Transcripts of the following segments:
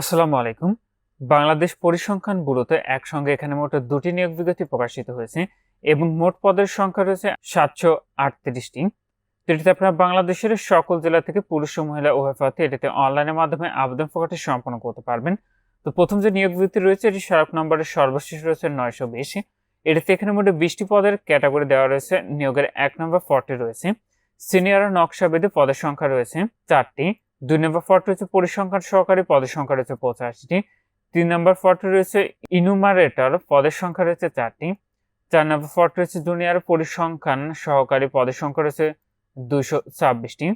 আসসালামু আলাইকুম। বাংলাদেশ পরিসংখ্যান ব্যুরোতে একসঙ্গে এখানে মোট দুটি নিয়োগ বিজ্ঞপ্তি প্রকাশিত হয়েছে এবং মোট পদের সংখ্যা রয়েছে সাতশো আটত্রিশটি। তো এটিতে আপনারা বাংলাদেশের সকল জেলা থেকে পুরুষ ও মহিলা উভয় প্রার্থী এটিতে অনলাইনের মাধ্যমে আবেদন প্রকাশটি সম্পন্ন করতে পারবেন। তো প্রথম যে নিয়োগ বিজ্ঞপ্তি রয়েছে এটি সড়ক নম্বরের সর্বশেষ রয়েছে নয়শো বেশি। এটিতে এখানে মোটে বিশটি পদের ক্যাটাগরি দেওয়া রয়েছে, নিয়োগের এক নম্বর ফর্টি রয়েছে। সিনিয়র নকশাবেদী পদের সংখ্যা রয়েছে চারটি। দুই নম্বর ফর্ট রয়েছে পরিসংখ্যান সহকারী, পদের সংখ্যা রয়েছে পঁচাশিটি। তিন নম্বর ফর্ট রয়েছে ইনুমারেটর পদের সংখ্যা রয়েছে চারটি। চার নম্বর ফর্ট রয়েছে জুনিয়র পরিসংখ্যান সহকারী, পদের সংখ্যা রয়েছে দুশো ছাব্বিশটি।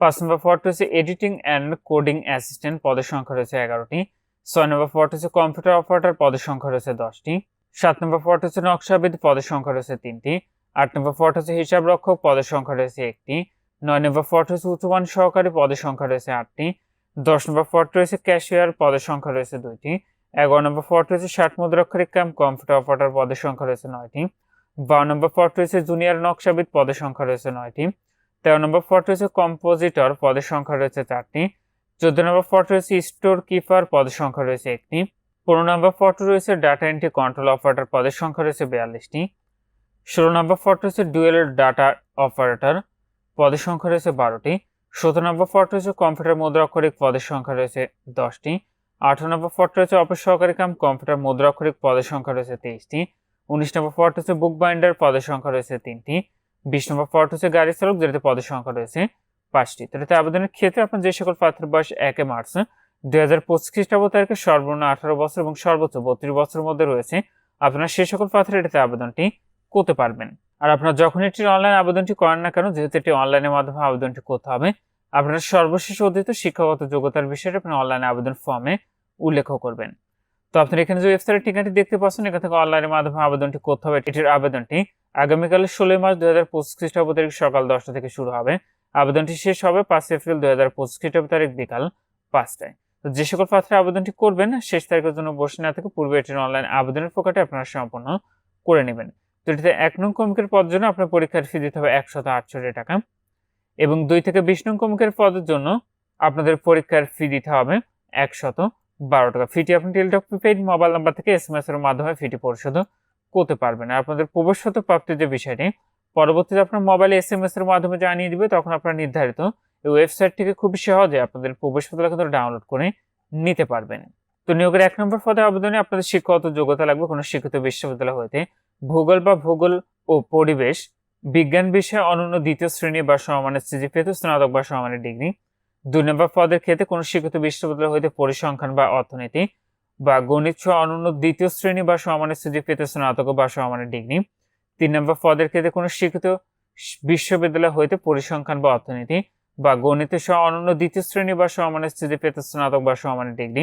পাঁচ নম্বর ফর্ট রয়েছে এডিটিং অ্যান্ড কোডিং অ্যাসিস্ট্যান্ট পদের সংখ্যা রয়েছে এগারোটি। ছয় নম্বর ফর্ট হচ্ছে কম্পিউটার অপারেটর পদের সংখ্যা রয়েছে দশটি। সাত নম্বর ফর্ট হচ্ছে নকশাবিদ, পদের সংখ্যা রয়েছে তিনটি। আট নম্বর ফর্ট হচ্ছে হিসাব রক্ষক পদের সংখ্যা রয়েছে একটি। নয় নম্বর ফর্ট হচ্ছে উচ্চমান সহকারী পদের সংখ্যা রয়েছে আটটি। দশ নম্বর ফর্ট রয়েছে ক্যাশিয়ার, পদের সংখ্যা রয়েছে দুইটি। এগারো নম্বর ফর্ট রয়েছে ষাট মুদ্রাক্ষরিক কাম, কম্পিউটার অপারেটর পদের সংখ্যা রয়েছে নয়টি। বারো নম্বর ফর্ট রয়েছে জুনিয়র নকশাবিদ, পদের সংখ্যা রয়েছে নয়টি। তেরো নম্বর ফর্ট রয়েছে কম্পোজিটর, পদের সংখ্যা রয়েছে চারটি। চোদ্দ নম্বর ফর্ট রয়েছে স্টোর কিপার, পদের সংখ্যা রয়েছে একটি। পনেরো নম্বর ফর্ট রয়েছে ডাটা এন্ট্রি কন্ট্রোল অপারেটর, পদের সংখ্যা রয়েছে বিয়াল্লিশটি। ষোলো নম্বর ফর্ট রয়েছে ডুয়েল ডাটা অপারেটর পদের সংখ্যা রয়েছে বারোটি। সতেরো নম্বর ফর্ট রয়েছে কম্পিউটার মুদ্রাক্ষরিক পদের সংখ্যা রয়েছে দশটি। আঠারো নম্বর ফর্ট রয়েছে অফিস সহকারী কাম, কম্পিউটার মুদ্রাক্ষরিক পদের সংখ্যা রয়েছে তেইশটি। উনিশ নম্বর ফর্ট হচ্ছে বুক বাইন্ডার, পদের সংখ্যা রয়েছে তিনটি। বিশ নম্বর ফর্ট হচ্ছে গাড়ি চালক, যেটাতে পদের সংখ্যা রয়েছে পাঁচটি। তো আবেদনের ক্ষেত্রে আপনার যে সকল প্রার্থীর বয়স একে মার্চ, দুই হাজার পঁচিশ খ্রিস্টাব্দ তারিখে সর্বনিম্ন আঠারো বছর এবং সর্বোচ্চ বত্রিশ বছরের মধ্যে রয়েছে, আপনারা সেই সকল প্রার্থীরা এটাতে আবেদনটি করতে পারবেন। আর আপনারা যখন এটির অনলাইন আবেদনটি করেন না কেন, যেহেতু এটি অনলাইনের মাধ্যমে আবেদনটি করতে হবে, আপনারা সর্বশেষ অর্জিত শিক্ষাগত যোগ্যতার বিষয়ে আপনি অনলাইন আবেদন ফর্মে উল্লেখ করবেন। তো আপনার এখানে যে ওয়েবসাইটের ঠিকানাটি দেখতে পাচ্ছেন, এখান থেকে অনলাইনের মাধ্যমে আবেদনটি করতে হবে। এটির আবেদনটি আগামীকাল ষোলোই মার্চ দু হাজার পঁচিশ খ্রিস্টাব্দ তারিখ সকাল দশটা থেকে শুরু হবে। আবেদনটি শেষ হবে পাঁচ এপ্রিল দু হাজার পঁচিশ খ্রিস্টাব্দ তারিখ বিকাল পাঁচটায়। তো যে সকল প্রার্থীরা আবেদনটি করবেন, শেষ তারিখের জন্য বসে না থেকে পূর্বে এটির অনলাইন আবেদনের প্রকারটি আপনারা সম্পন্ন করে নেবেন। তো এটিতে এক নং কমিকের পদের জন্য আপনার পরীক্ষার ফি দিতে হবে একশত আটষট্টি টাকা। এবং দুই থেকে বিশ নং কমিকের পদের জন্য আপনাদের পরীক্ষার ফি দিতে হবে একশত বারো টাকা। ফিটি আপনি টেলিটক প্রিপেইড মোবাইল নাম্বার থেকে এস এম এর মাধ্যমে ফিটি পরিশোধ করতে পারবেন। আর আপনাদের প্রবেশগত প্রাপ্তির যে বিষয়টি, পরবর্তীতে আপনার মোবাইলে এস এম এস এর মাধ্যমে জানিয়ে দিবে, তখন আপনার নির্ধারিত এই ওয়েবসাইট থেকে খুব সহজে আপনাদের প্রবেশপত্র কিন্তু ডাউনলোড করে নিতে পারবেন। তো নিয়োগের এক নম্বর পদে আবেদনে আপনাদের শিক্ষাগত যোগ্যতা লাগবে কোনো শিক্ষিত বিশ্ববিদ্যালয় হইতে। ভূগোল বা ভূগোল ও পরিবেশ, বিজ্ঞান বিষয়ে অনন্য দ্বিতীয় শ্রেণি বা সমমানের সিজিপিএতে স্নাতক বা সমমানের ডিগ্রি। দুই নম্বর পদের ক্ষেত্রে কোনো শিক্ষিত বিশ্ববিদ্যালয় হইতে পরিসংখ্যান বা অর্থনীতি বা গণিত সহ অনন্য দ্বিতীয় শ্রেণি বা সমমানের সিজিপিএতে স্নাতক বা সমমানের ডিগ্রি। তিন নম্বর পদের ক্ষেত্রে কোনো শিক্ষিত বিশ্ববিদ্যালয় হইতে পরিসংখ্যান বা অর্থনীতি বা গণিত সহ অনন্য দ্বিতীয় শ্রেণি বা সমমানের সিজিপিএতে স্নাতক বা সমমানের ডিগ্রি।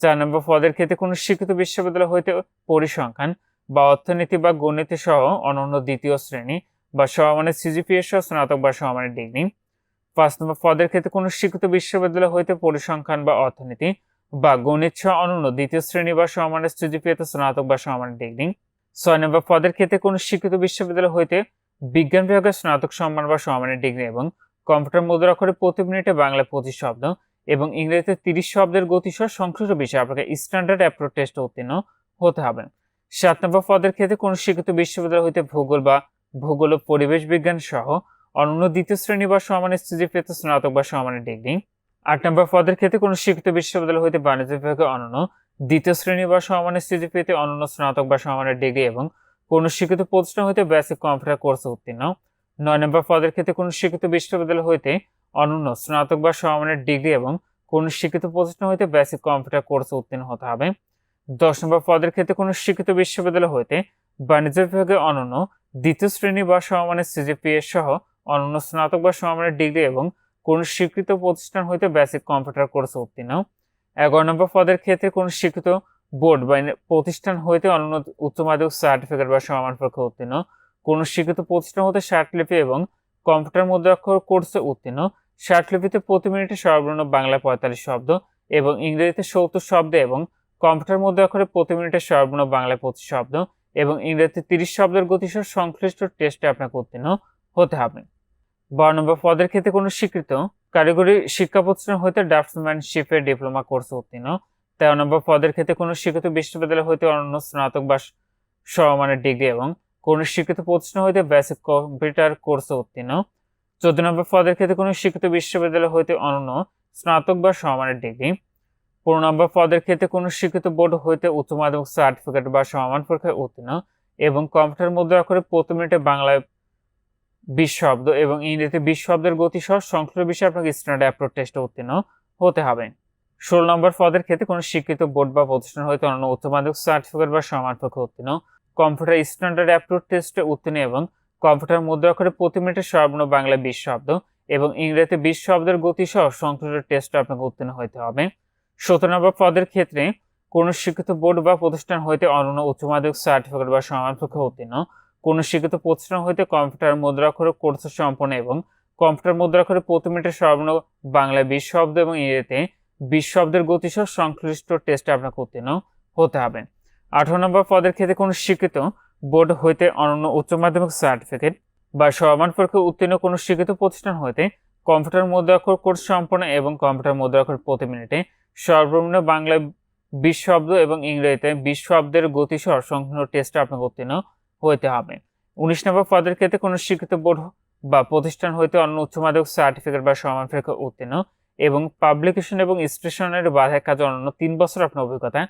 চার নম্বর পদের ক্ষেত্রে কোনো শিক্ষিত বিশ্ববিদ্যালয় হইতে পরিসংখ্যান বা অর্থনীতি বা গণিত সহ অনন্য দ্বিতীয় শ্রেণি বা সমমানের সিজিপিএ সহ স্নাতক বা সমমানের ডিগ্রি পাঁচ নম্বর পদের ক্ষেত্রে কোনো শিক্ষিত বিশ্ববিদ্যালয় হইতে পরিসংখ্যান বা অর্থনীতি বা গণিত সহ অনন্য দ্বিতীয় শ্রেণি বা সমমানের সিজিপিএতে স্নাতক বা সমমানের ডিগ্রি ছয় নম্বর পদের ক্ষেত্রে কোনো শিক্ষিত বিশ্ববিদ্যালয় হইতে বিজ্ঞান বিভাগের স্নাতক সম্মান বা সমমানের ডিগ্রি এবং কম্পিউটার মুদ্রাক্ষরে প্রতি মিনিটে বাংলা পঁচিশ শব্দ এবং ইংরেজিতে তিরিশ শব্দের গতিসহ সংশ্লিষ্ট বিষয়ে। আপনাকে স্ট্যান্ডার্ড অ্যাপ্রোচ টেস্ট উত্তীর্ণ হতে হবে। সাত নম্বর পদের ক্ষেত্রে কোনো শিক্ষিত বিশ্ববিদ্যালয় হইতে ভূগোল বা ভূগোল ও পরিবেশ বিজ্ঞান সহ অনন্য দ্বিতীয় শ্রেণি বা সমানের স্থিতিপেতে স্নাতক বা সমানের ডিগ্রি। আট নম্বর পদের ক্ষেত্রে কোনো শিক্ষিত বিশ্ববিদ্যালয় হইতে বাণিজ্য বিভাগে অনন্য দ্বিতীয় শ্রেণি বা সমানের পেতে অনন্য স্নাতক বা সমানের ডিগ্রি এবং কোনো শিক্ষিত প্রতিষ্ঠান হইতে বেসিক কম্পিউটার কোর্সে উত্তীর্ণ। নয় নম্বর পদের ক্ষেত্রে কোনো শিক্ষিত বিশ্ববিদ্যালয় হইতে অনন্য স্নাতক বা সমানের ডিগ্রি এবং কোনো শিক্ষিত প্রতিষ্ঠান হইতে বেসিক কম্পিউটার কোর্সে উত্তীর্ণ হতে হবে। দশ নম্বর পদের ক্ষেত্রে কোনো শিক্ষিত বিশ্ববিদ্যালয় হইতে বাণিজ্য বিভাগে অনন্য দ্বিতীয় শ্রেণি বা সমমানের সিজিপিএ সহ অনন্য স্নাতক বা সমমানের ডিগ্রি এবং কোন স্বীকৃত প্রতিষ্ঠান হইতে বেসিক কম্পিউটার কোর্সে উত্তীর্ণ। এগারো নম্বর পদের ক্ষেত্রে কোন স্বীকৃত বোর্ড বা প্রতিষ্ঠান হইতে অনন্য উচ্চ মাধ্যমিক সার্টিফিকেট বা সমান পরীক্ষা উত্তীর্ণ। কোন স্বীকৃত প্রতিষ্ঠান হতে শার্টলিপি এবং কম্পিউটার মুদ্রাক্ষর কোর্সে উত্তীর্ণ। শার্টলিপিতে প্রতি মিনিটে সর্বনিম্ন বাংলা পঁয়তাল্লিশ শব্দ এবং ইংরেজিতে সত্তর শব্দ এবং কম্পিউটার মুদ্রাক্ষরে প্রতি মিনিটে সর্বনিম্ন বাংলায় পঁচিশ শব্দ এবং ইংরেজিতে তিরিশ শব্দের গতিসহ সংশ্লিষ্ট টেস্টে আপনাকে উত্তীর্ণ হতে হবে। বারো নম্বর পদের ক্ষেত্রে কোনো স্বীকৃত কারিগরি শিক্ষা প্রতিষ্ঠান হইতে ড্রাফটসম্যানশিপের ডিপ্লোমা কোর্সে উত্তীর্ণ। তেরো নম্বর পদের ক্ষেত্রে কোনো স্বীকৃত বিশ্ববিদ্যালয় হইতে অনন্য স্নাতক বা সমমানের ডিগ্রি এবং কোনো স্বীকৃত প্রতিষ্ঠান হইতে বেসিক কম্পিউটার কোর্স উত্তীর্ণ। চোদ্দ নম্বর পদের ক্ষেত্রে কোনো স্বীকৃত বিশ্ববিদ্যালয় হইতে অনন্য স্নাতক বা সমমানের ডিগ্রি। পনেরো নম্বর পদের ক্ষেত্রে কোনো স্বীকৃত বোর্ড হইতে উচ্চ মাধ্যমিক সার্টিফিকেট বা সমান পরীক্ষায় উত্তীর্ণ এবং কম্পিউটার মুদ্রা করে প্রতি মিনিটে বাংলায় বিশ শব্দ এবং ইংরেজিতে বিশ শব্দের গতি সহ সংশ্লিষ্ট বিষয়ে আপনাকে স্ট্যান্ডার্ড অ্যাপ্রোচ টেস্টে উত্তীর্ণ হতে হবে। ষোলো নম্বর পদের ক্ষেত্রে কোনো স্বীকৃত বোর্ড বা প্রতিষ্ঠান হইতে অন্য উচ্চ মাধ্যমিক সার্টিফিকেট বা সমান পরীক্ষায় উত্তীর্ণ। কম্পিউটার স্ট্যান্ডার্ড অ্যাপ্রোচ টেস্টে উত্তীর্ণ এবং কম্পিউটার মুদ্রা করে প্রতি মিনিটে সর্বনিম্ন বাংলায় বিশ শব্দ এবং ইংরেজিতে বিশ শব্দের গতি সহ সংশ্লিষ্ট টেস্টে আপনাকে উত্তীর্ণ হতে হবে। সতেরো নম্বর পদের ক্ষেত্রে কোন শিক্ষিত বোর্ড বা প্রতিষ্ঠান হইতে অনন্য উচ্চ মাধ্যমিক সার্টিফিকেট বা সমান পরীক্ষায় উত্তীর্ণ। কোন শিক্ষিত প্রতিষ্ঠান হইতে কম্পিউটার মুদ্রাক্ষরে কোর্স সম্পন্ন এবং কম্পিউটার মুদ্রাক্ষরে প্রতি মিনিটে সর্বনিম্ন বাংলা বিশ শব্দ এবং ইংরেজিতে বিশ শব্দের গতিসহ সংশ্লিষ্ট টেস্টে আপনাকে উত্তীর্ণ হতে হবে। আঠারো নম্বর পদের ক্ষেত্রে কোনো স্বীকৃত বোর্ড হইতে অনন্য উচ্চ মাধ্যমিক সার্টিফিকেট বা সমান পরীক্ষায় উত্তীর্ণ কোনো স্বীকৃত প্রতিষ্ঠান হইতে কম্পিউটার মুদ্রাক্ষর কোর্স সম্পন্ন এবং কম্পিউটার মুদ্রাক্ষর প্রতি মিনিটে সর্বনিম্ন বাংলায় বিশ শব্দ এবং ইংরেজিতে বিশ শব্দের গতিসহ সংখ্যান টেস্টে আপনাকে উত্তীর্ণ হইতে হবে। উনিশ নম্বর পদের ক্ষেত্রে কোনো স্বীকৃত বোর্ড বা প্রতিষ্ঠান হইতে অন্য উচ্চ মাধ্যমিক সার্টিফিকেট বা সমান পরীক্ষা উত্তীর্ণ এবং পাবলিকেশন এবং স্টেশনের বাধায় কাজে অন্যান্য তিন বছর আপনার অভিজ্ঞতা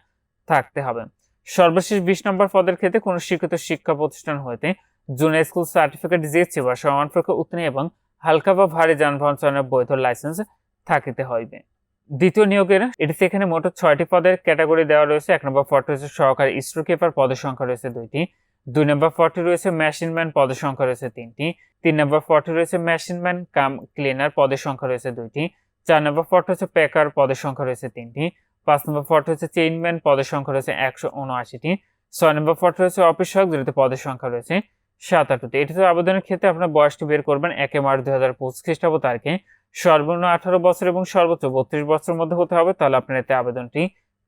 থাকতে হবে। সর্বশেষ বিশ নম্বর পদের ক্ষেত্রে কোনো স্বীকৃত শিক্ষা প্রতিষ্ঠান হইতে জুনিয়র স্কুল সার্টিফিকেট জিএসসি বা সমান পরীক্ষা উত্তীর্ণ এবং হালকা বা ভারী যানবাহন চালানোর বৈধ লাইসেন্স থাকিতে হইবে। দ্বিতীয় নিয়োগের এটিতে এখানে মোট ছয়টি পদের ক্যাটাগরি দেওয়া রয়েছে। এক নম্বর পদটি রয়েছে সহকারী স্ট্রো কিপার পদের সংখ্যা রয়েছে দুইটি। দুই নম্বর পদটি রয়েছে মেশিনম্যান পদের সংখ্যা রয়েছে তিনটি। তিন নম্বর পদটি রয়েছে মেশিনম্যান কাম ক্লিনার, পদের সংখ্যা রয়েছে দুইটি। চার নম্বর পদটি হচ্ছে প্যাকার, পদের সংখ্যা রয়েছে তিনটি। পাঁচ নম্বর পদটি হচ্ছে চেইনম্যান পদের সংখ্যা রয়েছে একশো উনআশিটি। ছয় নম্বর পদটি রয়েছে অফিস যেটিতে পদের সংখ্যা রয়েছে সাত আটটি। এটিতে আবেদনের ক্ষেত্রে আপনার বয়সটি বের করবেন একে মার্চ দুই হাজার পঁচিশ খ্রিস্টাব্দ তারিখে। সর্বনিম্ন আঠারো বছর এবং সর্বোচ্চ বত্রিশ বছরের মধ্যে হতে হবে, তাহলে আপনার এতে আবেদনটি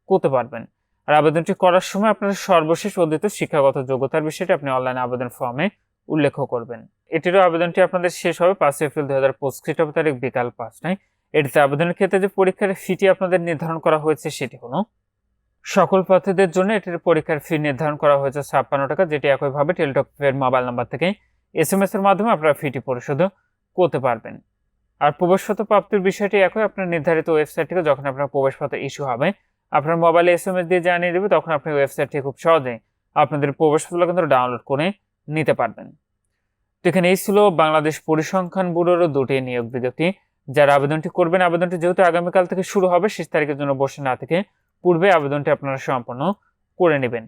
করতে পারবেন। আর আবেদনটি করার সময় আপনার সর্বশেষ অর্জিত শিক্ষাগত যোগ্যতার বিষয়টি আপনি অনলাইন আবেদন ফর্মে উল্লেখ করবেন। এটিরও আবেদনটি আপনাদের শেষ হবে পাঁচ এপ্রিল দু হাজার পঁচিশ খ্রিস্টাব্দ তারিখ বিকাল পাঁচটায়। এটিতে আবেদনের ক্ষেত্রে যে পরীক্ষার ফিটি আপনাদের নির্ধারণ করা হয়েছে সেটি হলো, সকল প্রার্থীদের জন্য এটির পরীক্ষার ফি নির্ধারণ করা হয়েছে ছাপ্পান্ন টাকা, যেটি একইভাবে টেলিটকের মোবাইল নাম্বার থেকে এস এম এস এর মাধ্যমে আপনারা ফিটি পরিশোধ করতে পারবেন। আর প্রবেশপত্র প্রাপ্তির বিষয়টি একই আপনার নির্ধারিত ওয়েবসাইট থেকে যখন আপনার প্রবেশপত্র ইস্যু হবে, আপনার মোবাইলে এস এম এস দিয়ে জানিয়ে দেবে, তখন আপনি ওয়েবসাইট থেকে খুব সহজেই আপনাদের প্রবেশপত্র কিন্তু ডাউনলোড করে নিতে পারবেন। তো এখানে এই ছিল বাংলাদেশ পরিসংখ্যান ব্যুরোর দুটি নিয়োগ বিজ্ঞপ্তি। যারা আবেদনটি করবেন, আবেদনটি যেহেতু আগামীকাল থেকে শুরু হবে, শেষ তারিখের জন্য বসে না থেকে পূর্বে আবেদনটি আপনারা সম্পন্ন করে নেবেন।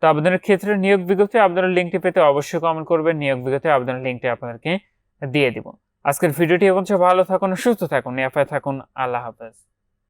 তো আবেদনের ক্ষেত্রে নিয়োগ বিজ্ঞপ্তি, আবেদনের লিঙ্কটি পেতে অবশ্যই কমেন্ট করবেন, নিয়োগ বিজ্ঞপ্তি, আবেদনের লিঙ্কটি আপনাদেরকে দিয়ে দিব। আজকের ভিডিওটি এবং ভালো থাকুন সুস্থ থাকুন নিরাপদে থাকুন। আল্লাহ হাফেজ।